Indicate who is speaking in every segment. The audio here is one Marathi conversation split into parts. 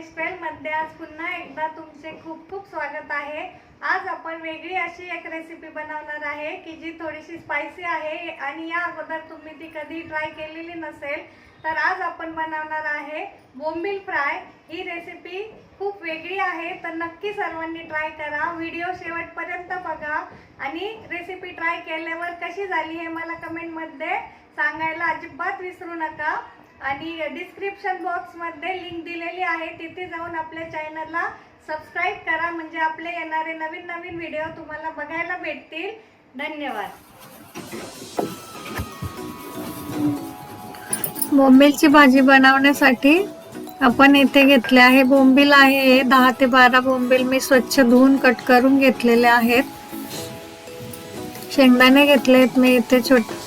Speaker 1: मध्ये आज पुन्हा एकदा तुमचे खूप खूप स्वागत आहे. आज आपण वेगळी अशी एक रेसिपी बनवणार आहे की जी थोडीशी स्पायसी आहे आणि या अगोदर तुम्ही ती कधी ट्राय केलेली नसेल तर आज आपण बनवणार आहे बोंबील फ्राय. ही रेसिपी खूप वेगळी आहे तर नक्की सर्वांनी ट्राय करा. व्हिडिओ शेवटपर्यंत बघा. आणि रेसिपी ट्राय केल्यावर कशी झाली हे मला कमेंटमध्ये सांगायला अजिबात विसरू नका. आणि डिस्क्रिप्शन बॉक्समध्ये लिंक दिलेली आहे. तिथे जाऊन आपल्या चॅनलला सबस्क्राईब करा. म्हणजे आपले येणारे नवीन नवीन व्हिडिओ तुम्हाला बघायला भेटतील. धन्यवाद. बोंबीलची भाजी बनवण्यासाठी आपण येथे घेतले आहे. बोंबील आहे. दहा ते बारा बोंबील मी स्वच्छ धुवून कट करून घेतलेले आहेत. शेंगदाणे घेतले आहेत मी. इथे छोट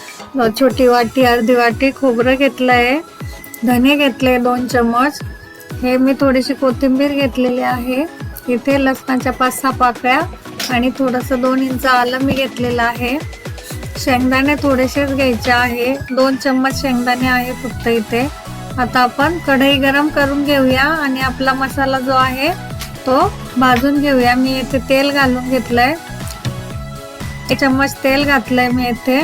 Speaker 1: छोटी वाटी अर्धी वाटी खोबरं घेतलं आहे धने घेतले दोन चमच हे मी थोडीशी कोथिंबीर घेतलेली आहे. इथे लसणाच्या पाच सहा पाकळ्या आणि थोडंसं दोन इंच आलं मी घेतलेलं आहे. शेंगदाणे थोडेसेच घ्यायचे आहे. दोन चम्मच शेंगदाणे आहे फक्त इथे. आता आपण कढई गरम करून घेऊया आणि आपला मसाला जो आहे तो भाजून घेऊया. मी इथे तेल घालून घेतलंय. एक चम्मच तेल घातलंय मी इथे.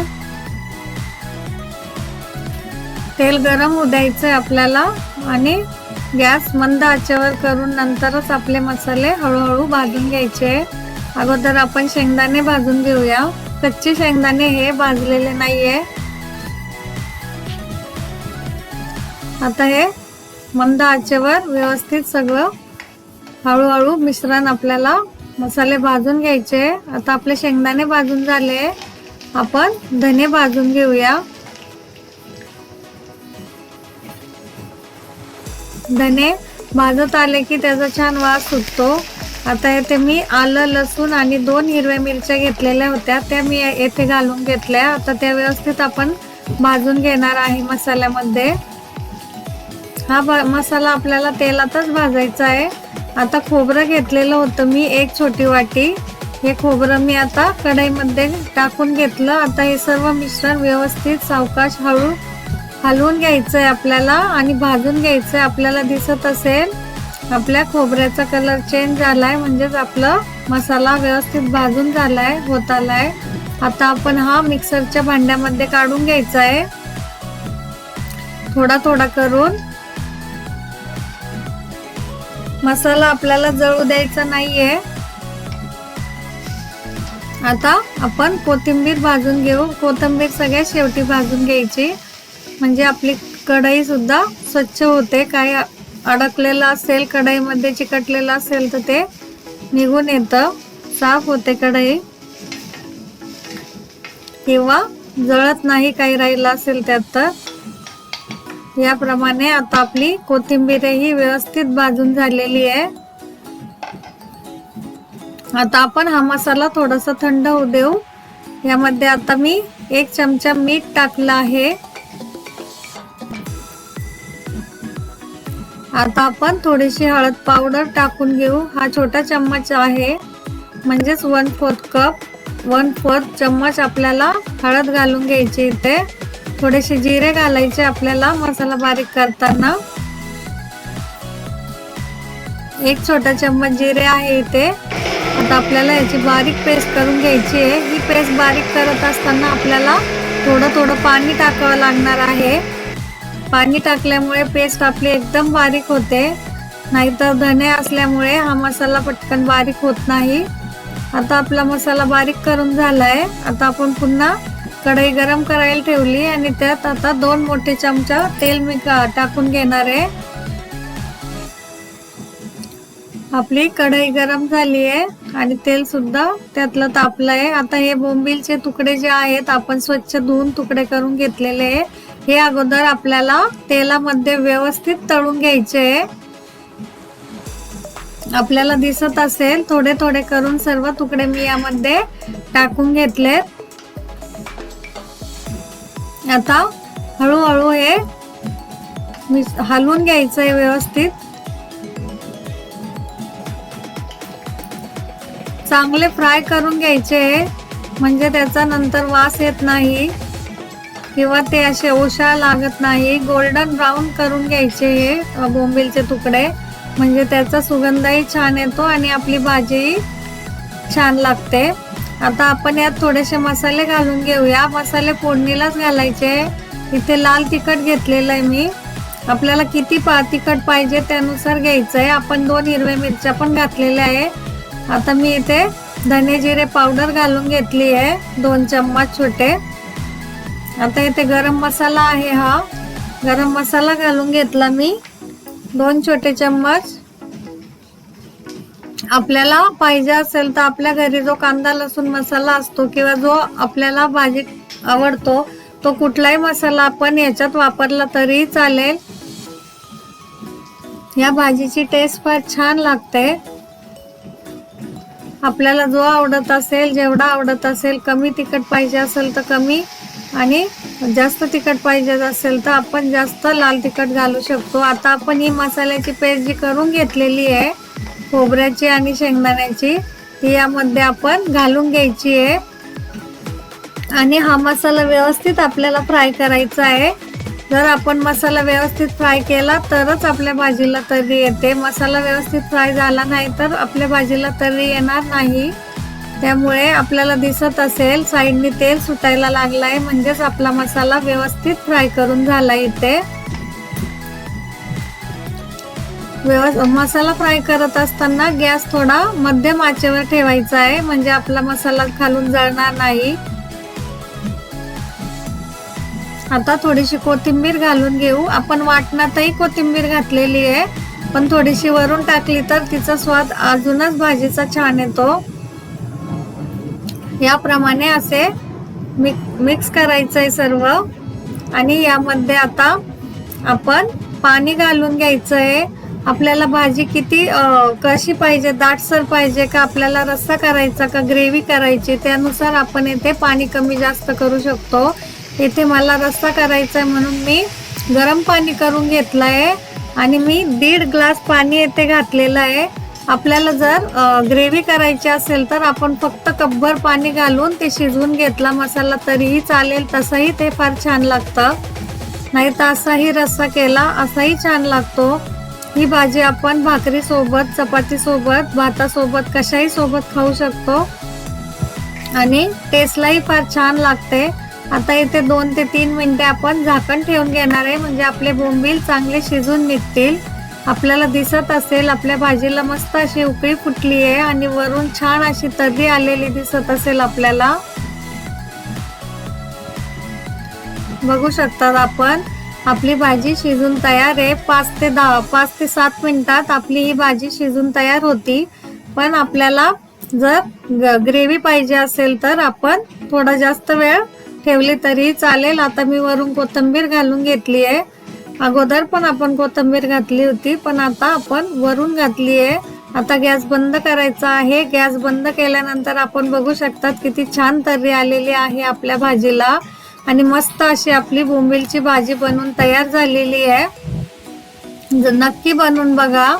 Speaker 1: तेल गरम होऊ द्यायचंय आपल्याला आणि गॅस मंद आचेवर करून नंतरच आपले मसाले हळूहळू भाजून घ्यायचे. अगोदर आपण शेंगदाणे भाजून घेऊया. कच्चे शेंगदाणे हे भाजलेले नाहीये. आता हे मंद आचेवर व्यवस्थित सगळं हळूहळू मिश्रण आपल्याला मसाले भाजून घ्यायचे. आता आपले शेंगदाणे भाजून झाले. आपण धने भाजून घेऊया. धने भाजत आले की त्याचा छान वास सुटतो. आता येथे मी आलं लसूण आणि दोन हिरव्या मिरच्या घेतलेल्या होत्या. त्या मी येथे घालून घेतल्या. आता त्या व्यवस्थित आपण भाजून घेणार आहे मसाल्यामध्ये. हा मसाला आपल्याला तेलातच भाजायचा आहे. आता खोबरं घेतलेलं होतं मी एक छोटी वाटी. हे खोबरं मी आता कढईमध्ये टाकून घेतलं. आता हे सर्व मिश्रण व्यवस्थित सावकाश हळू हलवून घ्यायचंय आपल्याला आणि भाजून घ्यायचंय आपल्याला दिसत असेल. आपल्या खोबऱ्याचा कलर चेंज झालाय म्हणजेच आपलं मसाला व्यवस्थित भाजून झालाय होत आलाय. आता आपण हा मिक्सरच्या भांड्यामध्ये काढून घ्यायचा आहे थोडा थोडा करून. मसाला आपल्याला जळू द्यायचा नाहीये. आता आपण कोथिंबीर भाजून घेऊ. कोथिंबीर सगळ्या शेवटी भाजून घ्यायची. म्हणजे आपली कढई सुद्धा स्वच्छ होते. काही अडकलेलं असेल कढईमध्ये चिकटलेलं असेल तर ते निघून येतं. साफ होते कढई. किंवा जळत नाही काही राहिलं असेल त्यात तर. याप्रमाणे आता आपली कोथिंबीरही व्यवस्थित भाजून झालेली आहे. आता आपण हा मसाला थोडासा थंड होऊ देऊ. यामध्ये आता मी एक चमचा मीठ टाकलं आहे. आता आपण थोडीशी हळद पावडर टाकून घेऊ. हा छोटा चम्मच आहे. म्हणजेच one fourth cup one fourth चम्मच आपल्याला हळद घालून घ्यायची इथे. थोडेसे जिरे घालायचे आपल्याला मसाला बारीक करताना. एक छोटा चम्मच जिरे आहे इथे. आता आपल्याला याची बारीक पेस्ट करून घ्यायची आहे. ही पेस्ट बारीक करत असताना आपल्याला थोडं थोडं पाणी टाकावं लागणार आहे. पाणी टाकल्यामुळे पेस्ट आपली एकदम बारीक होते. नाहीतर धने असल्यामुळे हा मसाला पटकन बारीक होत नाही. आता आपला मसाला बारीक करून झालाय. आता आपण पुन्हा कढई गरम करायला ठेवली आणि त्यात आता दोन मोठे चमचा तेल मी टाकून घेणार आहे. आपली कढई गरम झाली आहे आणि तेल सुद्धा त्यातलं तापलं आहे आता हे बोंबीलचे तुकडे जे आहेत आपण स्वच्छ धुवून तुकडे करून घेतलेले आहे. हे अगोदर आपल्याला तेलामध्ये व्यवस्थित तळून घ्यायचे आपल्याला दिसत असेल थोडे थोडे करून सर्व तुकडे मी यामध्ये टाकून घेतलेत. आता हळूहळू हे हलवून घ्यायचं आहे व्यवस्थित. चांगले फ्राय करून घ्यायचे म्हणजे त्याचा नंतर वास येत नाही. किंवा ते असे ओशा लागत नाही. गोल्डन ब्राऊन करून घ्यायचे हे बोंबिलचे बोंबीलचे तुकडे. म्हणजे त्याचा सुगंधही छान येतो आणि आपली भाजीही छान लागते. आता आपण यात थोडेसे मसाले घालून घेऊया. मसाले फोडणीलाच घालायचे. इथे लाल तिखट घेतलेलं आहे मी. आपल्याला किती पा तिखट पाहिजे त्यानुसार घ्यायचं आहे आपण दोन हिरव्या मिरच्या पण घातलेल्या आहे. आता मी इथे धने जिरे पावडर घालून घेतली आहे. दोन चम्मच छोटे. आता इथे गरम मसाला आहे हा. गरम मसाला घालून घेतला मी. दोन छोटे चम्मच. आपल्याला पाहिजे असेल तर आपल्या घरी जो कांदा लसूण मसाला असतो किंवा जो आपल्याला भाजी आवडतो तो कुठलाही मसाला आपण याच्यात वापरला तरी चालेल. या भाजीची टेस्ट फार छान लागते. आपल्याला जो आवडत असेल जेवढा आवडत असेल कमी तिखट पाहिजे असेल तर कमी आणि जास्त तिखट पाहिजे असेल तर आपण जास्त लाल तिखट घालू शकतो. आता आपण ही मसाल्याची पेस्ट जी करून घेतलेली आहे खोबऱ्याची आणि शेंगदाण्याची ती यामध्ये आपण घालून घ्यायची आहे. आणि हा मसाला व्यवस्थित आपल्याला फ्राय करायचा आहे. जर आपण मसाला व्यवस्थित फ्राय केला तरच आपल्या भाजीला तर्री येते. मसाला व्यवस्थित फ्राय झाला नाही तर आपल्या भाजीला तर्री येणार नाही. त्यामुळे आपल्याला दिसत असेल साईडनी तेल सुटायला लागलाय. म्हणजेच आपला मसाला व्यवस्थित फ्राय करून झाला इथे. मसाला फ्राय करत असताना गॅस थोडा मध्यम आचेवर ठेवायचा आहे. म्हणजे आपला मसाला खालून जळणार नाही. आता थोडीशी कोथिंबीर घालून घेऊ. आपण वाटणातही कोथिंबीर घातलेली आहे. पण थोडीशी वरून टाकली तर तिचा स्वाद अजूनच भाजीचा छान येतो. याप्रमाणे असे मिक्स करायचं आहे सर्व. आणि यामध्ये आता आपण पाणी घालून घ्यायचं आहे आपल्याला भाजी किती कशी पाहिजे दाटसर पाहिजे का आपल्याला रस्सा करायचा का ग्रेव्ही करायची त्यानुसार आपण येथे पाणी कमी जास्त करू शकतो. इथे मला रस्सा करायचा आहे म्हणून मी गरम पाणी करून घेतलं आहे आणि मी दीड ग्लास पाणी येथे घातलेलं आहे. आपल्याला जर ग्रेव्ही करायची असेल तर आपण फक्त कपभर पाणी घालून ते शिजवून घेतला मसाला तरीही चालेल तसंही ते फार छान लागतं. नाही तर असाही रस्सा केला असाही छान लागतो. ही भाजी आपण भाकरीसोबत चपातीसोबत भातासोबत कशाही सोबत खाऊ शकतो. आणि टेस्टलाही फार छान लागते. आता इथे दोन ते तीन मिनटे आपण झाकण ठेवून घेणार आहे म्हणजे आपले बोंबील चांगले शिजून निघतील. आपल्याला दिसत असेल आपल्या भाजीला मस्त अशी उकळी फुटली आहे आणि वरून छान अशी तर्री आलेली दिसत असेल आपल्याला. बघू शकतात आपण आपली भाजी शिजून तयार आहे. पाच ते दहा पाच ते सात मिनिटात आपली ही भाजी शिजून तयार होती. पण आपल्याला जर ग्रेव्ही पाहिजे असेल तर आपण थोडा जास्त वेळ ठेवली तरी चालेल. आता मी वरून कोथिंबीर घालून घेतली आहे. अगोदर पण आपण कोथिंबीर घातली होती पण आता आपण वरून घातली आहे. आता गॅस बंद करायचा आहे. गॅस बंद केल्यानंतर आपण बघू शकतात किती छान तर्री आलेली आहे आपल्या भाजीला. आणि मस्त अशी आपली बोंबीलची भाजी बनवून तयार झालेली आहे. नक्की बनवून बघा.